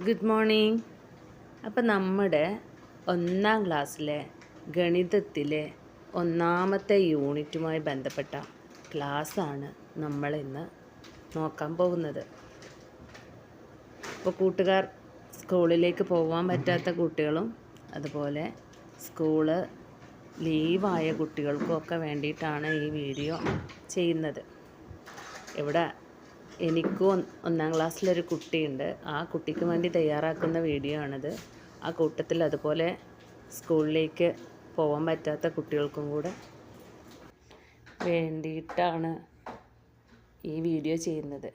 Good morning അപ്പം നമ്മുടെ ഒന്നാം ക്ലാസ്സിലെ ഗണിതത്തിലെ ഒന്നാമത്തെ യൂണിറ്റുമായി ബന്ധപ്പെട്ട ക്ലാസ്സാണ് നമ്മൾ ഇന്ന് നോക്കാൻ പോകുന്നത്. ഇപ്പോൾ കൂട്ടുകാർ സ്കൂളിലേക്ക് പോകാൻ പറ്റാത്ത കുട്ടികളും അതുപോലെ സ്കൂൾ ലീവായ കുട്ടികൾക്കും ഒക്കെ വേണ്ടിയിട്ടാണ് ഈ വീഡിയോ ചെയ്യുന്നത്. ഇവിടെ എനിക്കും ഒന്ന് ക്ലാസ്സിലൊരു കുട്ടിയുണ്ട്. ആ കുട്ടിക്ക് വേണ്ടി തയ്യാറാക്കുന്ന വീഡിയോ ആണിത്. ആ കൂട്ടത്തിൽ അതുപോലെ സ്കൂളിലേക്ക് പോകാൻ പറ്റാത്ത കുട്ടികൾക്കും കൂടെ വേണ്ടിയിട്ടാണ് ഈ വീഡിയോ ചെയ്യുന്നത്.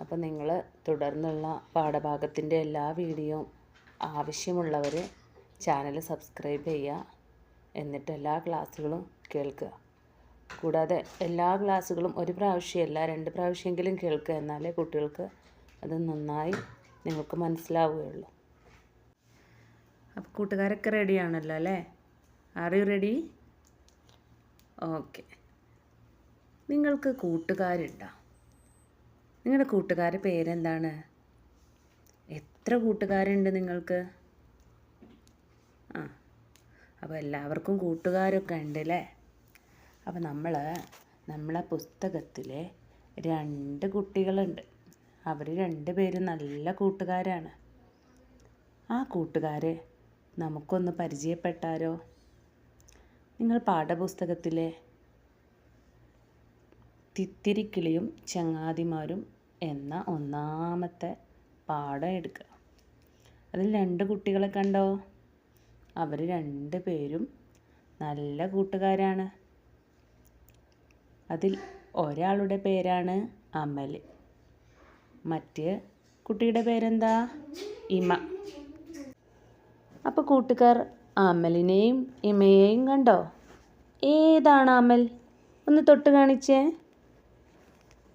അപ്പോൾ നിങ്ങൾ തുടർന്നുള്ള പാഠഭാഗത്തിന്റെ എല്ലാ വീഡിയോയും ആവശ്യമുള്ളവർ ചാനൽ സബ്സ്ക്രൈബ് ചെയ്യുക. എന്നിട്ട് എല്ലാ ക്ലാസ്സുകളും കേൾക്കുക. കൂടാതെ എല്ലാ ക്ലാസ്സുകളും ഒരു പ്രാവശ്യമല്ല രണ്ട് പ്രാവശ്യമെങ്കിലും കേൾക്കുക എന്നാലേ കുട്ടികൾക്ക് അത് നന്നായി നിങ്ങൾക്ക് മനസ്സിലാവുകയുള്ളൂ. അപ്പോൾ കൂട്ടുകാരൊക്കെ റെഡിയാണല്ലോ അല്ലേ? ആർ യു റെഡി ഓക്കെ നിങ്ങൾക്ക് കൂട്ടുകാരുണ്ടോ? നിങ്ങളുടെ കൂട്ടുകാരുടെ പേരെന്താണ്? എത്ര കൂട്ടുകാരുണ്ട് നിങ്ങൾക്ക്? ആ അപ്പോൾ എല്ലാവർക്കും കൂട്ടുകാരൊക്കെ ഉണ്ട് അല്ലേ? അപ്പോൾ നമ്മൾ നമ്മളെ പുസ്തകത്തിലെ രണ്ട് കുട്ടികളുണ്ട്. അവർ രണ്ട് പേരും നല്ല കൂട്ടുകാരാണ്. ആ കൂട്ടുകാരെ നമുക്കൊന്ന് പരിചയപ്പെട്ടാരോ? നിങ്ങൾ പാഠപുസ്തകത്തിലെ തിത്തിരിക്കിളിയും ചങ്ങാതിമാരും എന്ന ഒന്നാമത്തെ പാഠം എടുക്കുക അതിൽ രണ്ട് കുട്ടികളെ കണ്ടോ? അവർ രണ്ട് പേരും നല്ല കൂട്ടുകാരാണ്. അതിൽ ഒരാളുടെ പേരാണ് അമൽ. മറ്റേ കുട്ടിയുടെ പേരെന്താ? ഇമ. അപ്പോൾ കൂട്ടുകാർ അമലിനെയും ഇമയെയും കണ്ടോ? ഏതാണ് അമൽ? ഒന്ന് തൊട്ട് കാണിച്ചേ.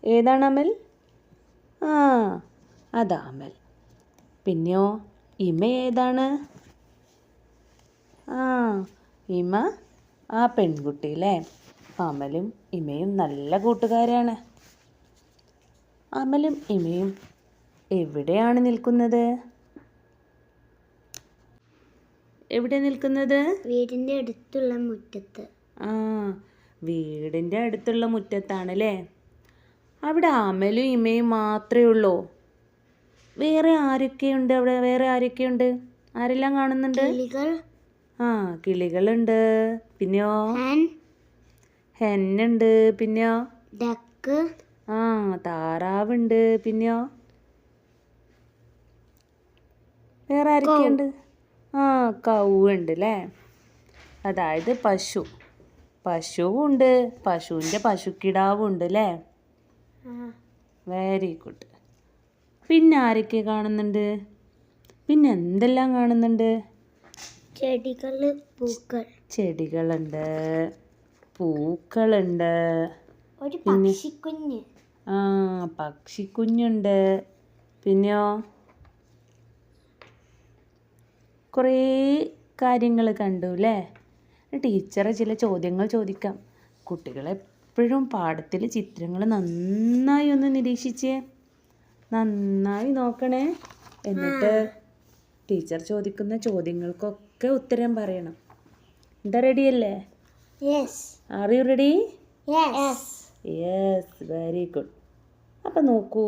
ഏതാണ് അമൽ? ആ അതാ അമൽ. പിന്നെയോ ഇമ ഏതാണ്? ആ ഇമ ആ പെൺകുട്ടി അല്ലേ? അമലും ഇമയും നല്ല കൂട്ടുകാരാണ്. അമലും ഇമയും എവിടെയാണ് നിൽക്കുന്നത്? എവിടെ നിൽക്കുന്നത്? വീടിന്റെ അടുത്തുള്ള മുറ്റത്ത്. ആ വീടിന്റെ അടുത്തുള്ള മുറ്റത്താണല്ലേ? അവിടെ അമലും ഇമയും മാത്രമേ ഉള്ളൂ? വേറെ ആരൊക്കെയുണ്ട് അവിടെ? വേറെ ആരൊക്കെയുണ്ട്? ആരെല്ലാം കാണുന്നുണ്ട്? കിളികൾ. ആ കിളികളുണ്ട്. പിന്നെയോ? ഹെന്നുണ്ട് പിന്നെയോ? ഡക്ക്. ആ താറാവുണ്ട് പിന്നെയോ? വേറെ ആരൊക്കെയുണ്ട്? ആ കൗണ്ട് അല്ലേ അതായത് പശു. പശുവുണ്ട് പശുവിന്റെ പശുക്കിടാവും ഉണ്ട് അല്ലേ വെരി ഗുഡ് പിന്നെ ആരൊക്കെ കാണുന്നുണ്ട്? പിന്നെ എന്തെല്ലാം കാണുന്നുണ്ട്? ചെടികൾ പൂക്കൾ. ചെടികളുണ്ട്. പൂക്കളുണ്ട്. ഒരു പക്ഷിക്കുഞ്ഞ്. ആ പക്ഷിക്കുഞ്ഞുണ്ട്. പിന്നെയോ? കുറേ കാര്യങ്ങൾ കണ്ടു അല്ലേ? ടീച്ചറെ ചില ചോദ്യങ്ങൾ ചോദിക്കാം. കുട്ടികൾ എപ്പോഴും ചിത്രങ്ങൾ നന്നായി ഒന്ന് നിരീക്ഷിച്ചേ. നന്നായി നോക്കണേ. എന്നിട്ട് ടീച്ചർ ചോദിക്കുന്ന ചോദ്യങ്ങൾക്കൊക്കെ ഉത്തരം പറയണം. എന്താ റെഡിയല്ലേ yes are you ready yes yes very good അപ്പം നോക്കൂ.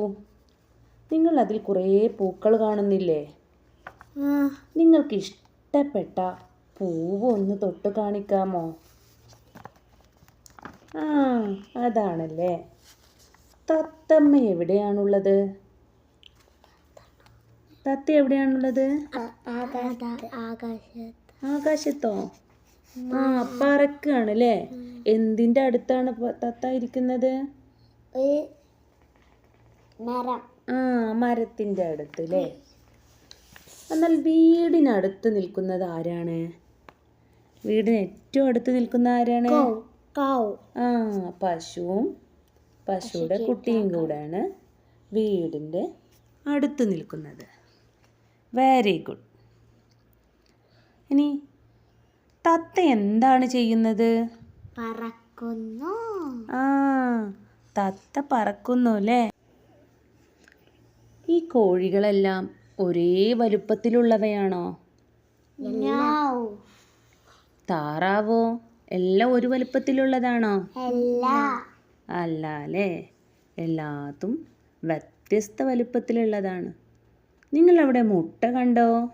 നിങ്ങൾ അതിൽ കുറേ പൂക്കൾ കാണുന്നില്ലേ? നിങ്ങൾക്ക് ഇഷ്ടപ്പെട്ട പൂവ് ഒന്ന് തൊട്ട് കാണിക്കാമോ? ആ അതാണല്ലേ. തത്തമ്മ എവിടെയാണുള്ളത്? തത്ത എവിടെയാണുള്ളത്? ആകാശത്ത്. ആകാശത്തോ? ആ പറക്കാണ് അല്ലേ എന്തിന്റെ അടുത്താണ് തത്ത ഇരിക്കുന്നത് ആ മരത്തിന്റെ അടുത്ത് അല്ലേ എന്നാൽ വീടിനടുത്ത് നിൽക്കുന്നത് ആരാണ്? വീടിന് ഏറ്റവും അടുത്ത് നിൽക്കുന്ന ആരാണ്? ആ പശുവും പശുവിടെ കുട്ടിയും കൂടെയാണ് വീടിന്റെ അടുത്ത് നിൽക്കുന്നത്. വെരി ഗുഡ് ഇനി തത്ത എന്താണ് ചെയ്യുന്നത്? പറക്കുന്നു. ആ തത്ത പറക്കുന്നു അല്ലേ? ഈ കോഴികളെല്ലാം ഒരേ വലുപ്പത്തിലുള്ളവയാണോ. താറാവോ? എല്ലാം ഒരു വലുപ്പത്തിലുള്ളതാണോ? അല്ല. അല്ലേ എല്ലാത്തും വ്യത്യസ്ത വലുപ്പത്തിലുള്ളതാണ്. നിങ്ങൾ അവിടെ മുട്ട കണ്ടോ.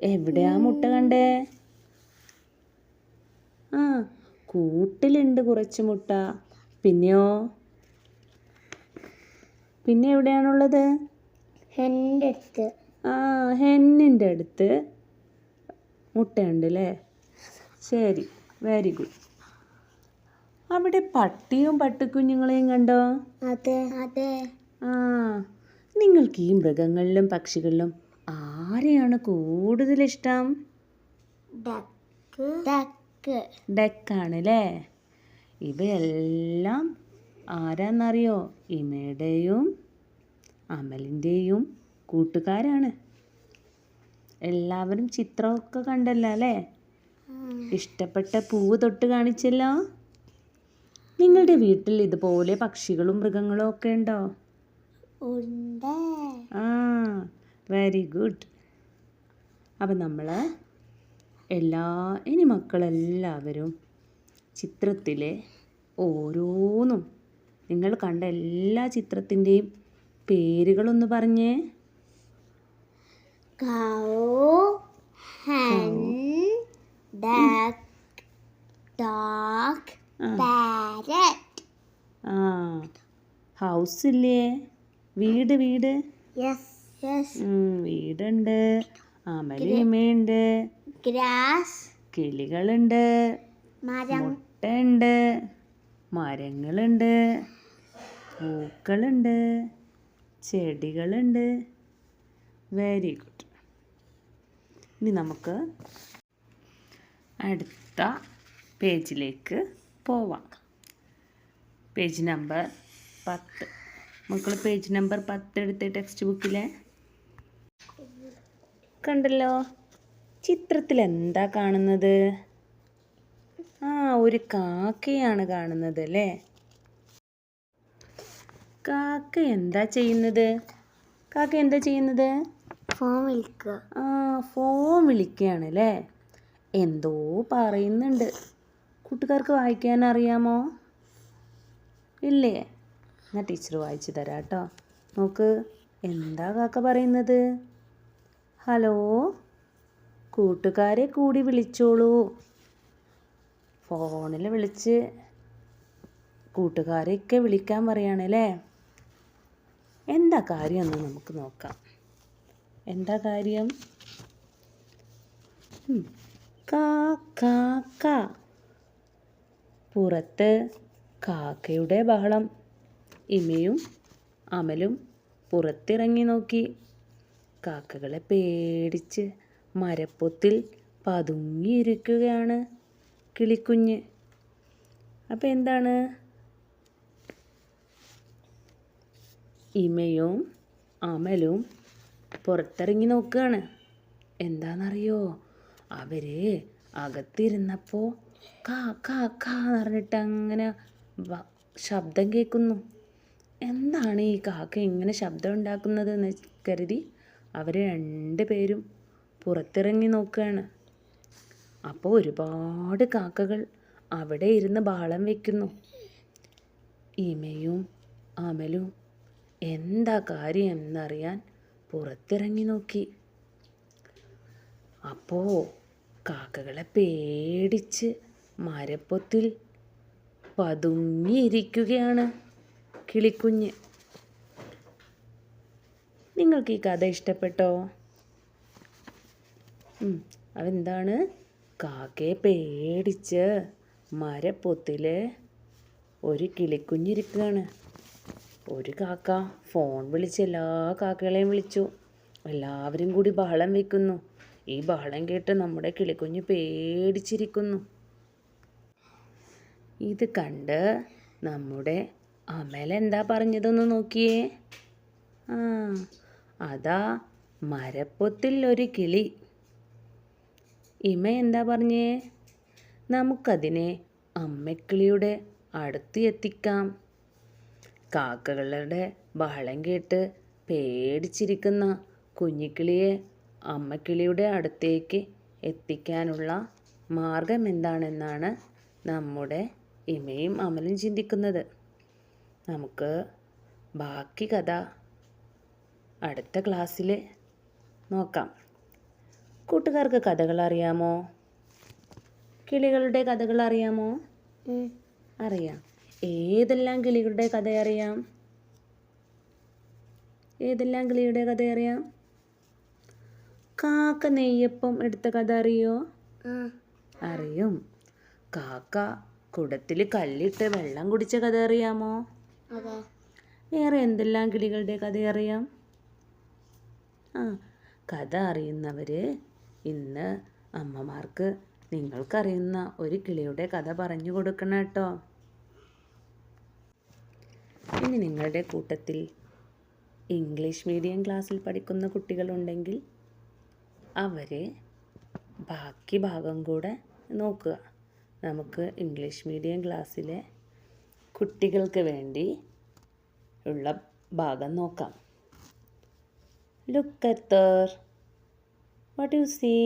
എവിടെയാ മുട്ട കണ്ടേ? ആ കൂട്ടിലുണ്ട് കുറച്ച് മുട്ട. പിന്നെയോ? പിന്നെ എവിടെയാണുള്ളത്? എന്റെ അടുത്ത്. ആ ഹെന്നിന്റെ അടുത്ത്. മുട്ടയുണ്ട് അല്ലേ ശരി വെരി ഗുഡ് അവിടെ പട്ടിയും പട്ടിക്കുഞ്ഞുങ്ങളെയും കണ്ടോ? അതെ അതെ. ആ നിങ്ങൾക്ക് ഈ മൃഗങ്ങളിലും പക്ഷികളിലും ആരെയാണ് കൂടുതൽ ഇഷ്ടം ഡക്ക്. ഡക്ക്. ഡക്കാണ് അല്ലേ ഇവയെല്ലാം ആരാന്നറിയോ? ഇമയുടെയും അമലിന്റെയും കൂട്ടുകാരാണ്. എല്ലാവരും ചിത്രമൊക്കെ കണ്ടല്ലോ അല്ലേ? ഇഷ്ടപ്പെട്ട പൂവ് തൊട്ട് കാണിച്ചല്ലോ? നിങ്ങളുടെ വീട്ടിൽ ഇതുപോലെ പക്ഷികളും മൃഗങ്ങളും ഒക്കെ ഉണ്ടോ? ഉണ്ട്. ആ വെരി ഗുഡ് അപ്പം നമ്മൾ എല്ലാ ഇനി മക്കളെല്ലാവരും ചിത്രത്തിലെ ഓരോന്നും നിങ്ങൾ കണ്ട എല്ലാ ചിത്രത്തിന്റെയും പേരുകളൊന്ന് പറഞ്ഞേ. cow, hen, duck, dog, ആ. parrot. ആ ഹൗസ് ഇല്ലേ വീട് വീട്? Yes yes. വീടുണ്ട്. അമലിമയുണ്ട് ഗ്രാസ്. കിളികളുണ്ട്. മുട്ടയുണ്ട്. മരങ്ങളുണ്ട്. പൂക്കളുണ്ട്. ചെടികളുണ്ട്. വെരി ഗുഡ് ഇനി നമുക്ക് അടുത്ത പേജിലേക്ക് പോവാം. പേജ് നമ്പർ പത്ത്. മക്കൾ പേജ് നമ്പർ പത്ത് എടുത്ത് ടെക്സ്റ്റ് ബുക്കിലെ കണ്ടല്ലോ? ചിത്രത്തിൽ എന്താ കാണുന്നത്? ആ ഒരു കാക്കയാണ് കാണുന്നത് അല്ലേ? കാക്ക എന്താ ചെയ്യുന്നത്? കാക്ക എന്താ ചെയ്യുന്നത്? ഫോം വിളിക്കുക. ആ ഫോം വിളിക്കുകയാണ് അല്ലേ? എന്തോ പറയുന്നുണ്ട്. കൂട്ടുകാർക്ക് വായിക്കാൻ അറിയാമോ? ഇല്ലേ? ഞാൻ ടീച്ചർ വായിച്ചു തരാം കേട്ടോ. നോക്ക് എന്താ കാക്ക പറയുന്നത്? ഹലോ? കൂട്ടുകാരെ കൂടി വിളിച്ചോളൂ. ഫോണിൽ വിളിച്ച് കൂട്ടുകാരെയൊക്കെ വിളിക്കാൻ പറയുകയാണല്ലേ എന്താ കാര്യം എന്ന് നമുക്ക് നോക്കാം. എന്താ കാര്യം. കാ കാ കാ. പുറത്ത് കാക്കയുടെ ബഹളം. ഇമയും അമലും പുറത്തിറങ്ങി നോക്കി. കാക്കകളെ പേടിച്ച് മരപ്പൊത്തിൽ പതുങ്ങിയിരിക്കുകയാണ് കിളിക്കുഞ്ഞ്. അപ്പം എന്താണ്? ഇമയും അമലും പുറത്തിറങ്ങി നോക്കുകയാണ്. എന്താണെന്നറിയോ? അവർ അകത്തിരുന്നപ്പോൾ കാ കാ കാ എന്ന് പറഞ്ഞിട്ട് അങ്ങനെ ശബ്ദം കേൾക്കുന്നു. എന്താണ് ഈ കാക്ക ഇങ്ങനെ ശബ്ദം ഉണ്ടാക്കുന്നത് എന്ന് കരുതി? അവർ രണ്ട് പേരും പുറത്തിറങ്ങി നോക്കുകയാണ് അപ്പോൾ ഒരുപാട് കാക്കകൾ അവിടെ ഇരുന്ന് ബാളം വയ്ക്കുന്നു ഇമയും അമലും എന്താ കാര്യം എന്നറിയാൻ പുറത്തിറങ്ങി നോക്കി. അപ്പോൾ കാക്കകളെ പേടിച്ച് മരപ്പൊത്തിൽ പതുങ്ങിയിരിക്കുകയാണ് കിളിക്കുഞ്ഞ്. നിങ്ങൾക്ക് ഈ കഥ ഇഷ്ടപ്പെട്ടോ? അതെന്താണ്? കാക്കയെ പേടിച്ച് മരപ്പൊത്തിൽ ഒരു കിളിക്കുഞ്ഞിരിക്കുകയാണ്. ഒരു കാക്ക ഫോൺ വിളിച്ച് എല്ലാ കാക്കകളെയും വിളിച്ചു. എല്ലാവരും കൂടി ബഹളം വെക്കുന്നു. ഈ ബഹളം കേട്ട് നമ്മുടെ കിളിക്കുഞ്ഞ് പേടിച്ചിരിക്കുന്നു. ഇത് കണ്ട് നമ്മുടെ അമൽ എന്താ പറഞ്ഞതൊന്ന് നോക്കിയേ? ആ അതാ മരപ്പൊത്തിൽ ഒരു കിളി. ഇമ എന്താ പറഞ്ഞേ? നമുക്കതിനെ അമ്മക്കിളിയുടെ അടുത്ത് എത്തിക്കാം. കാക്കകളുടെ ബഹളം കേട്ട് പേടിച്ചിരിക്കുന്ന കുഞ്ഞിക്കിളിയെ അമ്മക്കിളിയുടെ അടുത്തേക്ക് എത്തിക്കാനുള്ള മാർഗം എന്താണെന്നാണ് നമ്മുടെ ഇമയും അമലും ചിന്തിക്കുന്നത്. നമുക്ക് ബാക്കി കഥ അടുത്ത ക്ലാസ്സിൽ നോക്കാം. കൂട്ടുകാർക്ക് കഥകൾ അറിയാമോ? കിളികളുടെ കഥകൾ അറിയാമോ. അറിയാം. ഏതെല്ലാം കിളികളുടെ കഥ അറിയാം? ഏതെല്ലാം കിളിയുടെ കഥ അറിയാം? കാക്ക നെയ്യപ്പം എടുത്ത കഥ അറിയോ? അറിയും. കാക്ക കുടത്തിൽ കല്ലിട്ട് വെള്ളം കുടിച്ച കഥ അറിയാമോ? വേറെ എന്തെല്ലാം കിളികളുടെ കഥ അറിയാം? ആ കഥ അറിയുന്നവർ ഇന്ന് അമ്മമാർക്ക് നിങ്ങൾക്കറിയുന്ന ഒരു കിളിയുടെ കഥ പറഞ്ഞു കൊടുക്കണം കേട്ടോ. ഇനി നിങ്ങളുടെ കൂട്ടത്തിൽ ഇംഗ്ലീഷ് മീഡിയം ക്ലാസ്സിൽ പഠിക്കുന്ന കുട്ടികളുണ്ടെങ്കിൽ അവരെ ബാക്കി ഭാഗം കൂടെ നോക്കുക. നമുക്ക് ഇംഗ്ലീഷ് മീഡിയം ക്ലാസ്സിലെ കുട്ടികൾക്ക് വേണ്ടി ഉള്ള ഭാഗം നോക്കാം. Look at there what do you see?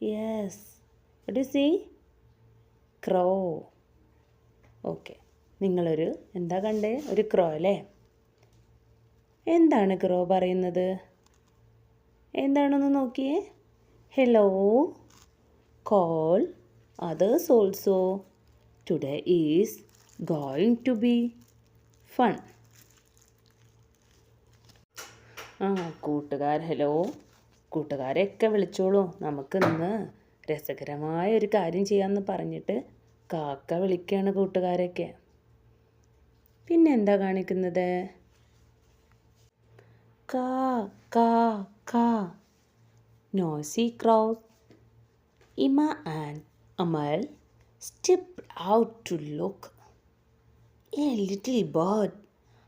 Yes. What do you see? Crow. Okay നിങ്ങളൊരു എന്താ കണ്ടേ? ഒരു ക്രോ അല്ലേ? എന്താണ് ക്രോ പറയുന്നത്? എന്താണെന്ന് നോക്കിയേ? Hello call others also today is going to be fun ആ കൂട്ടുകാർ ഹലോ. കൂട്ടുകാരെയൊക്കെ വിളിച്ചോളൂ. നമുക്ക് ഇന്ന് രസകരമായ ഒരു കാര്യം ചെയ്യാമെന്ന് പറഞ്ഞിട്ട് കാക്ക വിളിക്കുകയാണ് കൂട്ടുകാരൊക്കെ പിന്നെ എന്താ കാണിക്കുന്നത്? കാ കാ കാ. Nosy crows Ima and Amal step out to look a little bird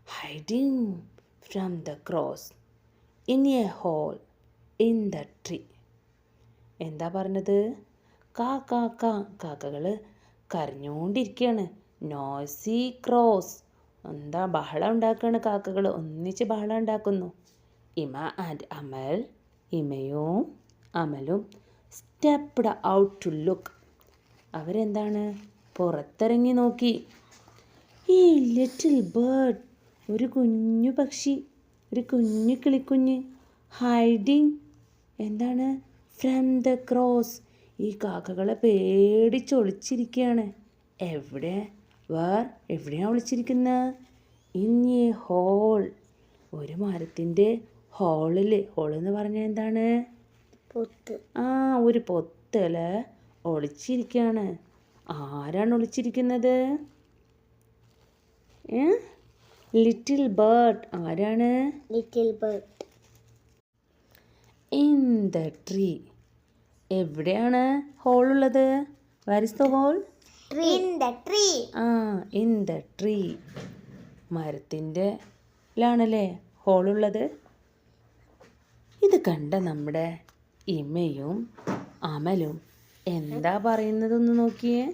hiding from the cross. In a hole in the tree എന്താ പറഞ്ഞത്? കാ കാ കാ കാക്കകൾ കരഞ്ഞുകൊണ്ടിരിക്കുകയാണ് നോസി ക്രോസ് എന്താ ബഹളം ഉണ്ടാക്കുകയാണ് കാക്കകൾ ഒന്നിച്ച് ബഹളം ഉണ്ടാക്കുന്നു. ഇമ ആൻഡ് അമൽ ഇമയും അമലും സ്റ്റെപ്ഡ് ഔട്ട് ടു ലുക്ക് അവരെന്താണ്? പുറത്തിറങ്ങി നോക്കി. ഈ ലിറ്റിൽ ബേർഡ് ഒരു കുഞ്ഞു പക്ഷി ഒരു കുഞ്ഞു കിളിക്കുഞ്ഞ് ഹൈഡിങ് എന്താണ്? ഫ്രം ദ ക്രോസ് ഈ കാക്കകളെ പേടിച്ചൊളിച്ചിരിക്കുകയാണ് എവിടെ? വേർ എവിടെയാണ് ഒളിച്ചിരിക്കുന്നത് ഇൻ എ ഹോൾ ഒരു മരത്തിന്റെ ഹോളിൽ ഹോൾ എന്ന് പറഞ്ഞാൽ എന്താണ്? പൊത്ത്. ആ ഒരു പൊത്തല ഒളിച്ചിരിക്കുകയാണ് ആരാണ് ഒളിച്ചിരിക്കുന്നത്? ലിറ്റിൽ ബേർഡ് ആരാണ്? Little bird in the tree എവിടെയാണ് ഹോൾ ഉള്ളത്? Where is the hole in the tree ആ ഇൻ ദ ട്രീ മരത്തിന്റെ ലാണല്ലേ ഹോൾ ഉള്ളത്? ഇത് കണ്ട നമ്മുടെ ഇമയും അമലും എന്താ പറയുന്നതൊന്ന് നോക്കിയേ?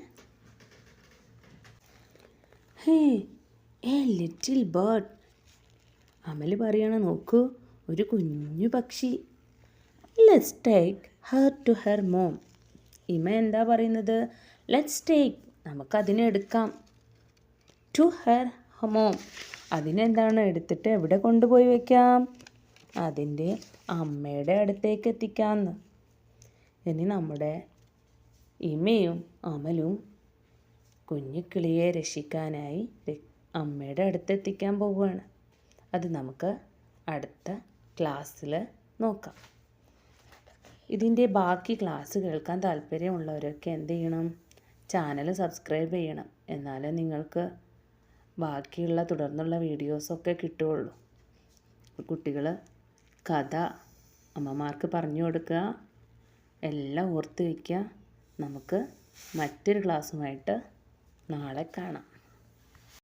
Hey a little bird. Amal പറയണ നോക്കൂ ഒരു കുഞ്ഞു പക്ഷി. Let's take her to her mom Ima എന്താ പറയുന്നത്? ലെറ്റ്സ് ടേക്ക് നമുക്കതിനെ എടുക്കാം. ടു ഹെർ മോം അതിനെന്താണ്? എടുത്തിട്ട് എവിടെ കൊണ്ടുപോയി വെക്കാം? അതിന്റെ അമ്മയുടെ അടുത്തേക്ക് എത്തിക്കാമെന്ന് ഇനി നമ്മുടെ ഇമയും അമലും കുഞ്ഞിക്കിളിയെ രക്ഷിക്കാനായി അമ്മയുടെ അടുത്ത് എത്തിക്കാൻ പോവുകയാണ്. അത് നമുക്ക് അടുത്ത ക്ലാസ്സിൽ നോക്കാം. ഇതിന്റെ ബാക്കി ക്ലാസ് കേൾക്കാൻ താല്പര്യമുള്ളവരൊക്കെ എന്ത് ചെയ്യണം? ചാനൽ സബ്സ്ക്രൈബ് ചെയ്യണം. എന്നാലേ നിങ്ങൾക്ക് ബാക്കിയുള്ള തുടർന്നുള്ള വീഡിയോസൊക്കെ കിട്ടുകയുള്ളൂ. കുട്ടികൾ കഥ അമ്മമാർക്ക് പറഞ്ഞു കൊടുക്കുക. എല്ലാം ഓർത്ത് വയ്ക്കുക. നമുക്ക് മറ്റൊരു ക്ലാസ്സുമായിട്ട് നാളെ കാണാം.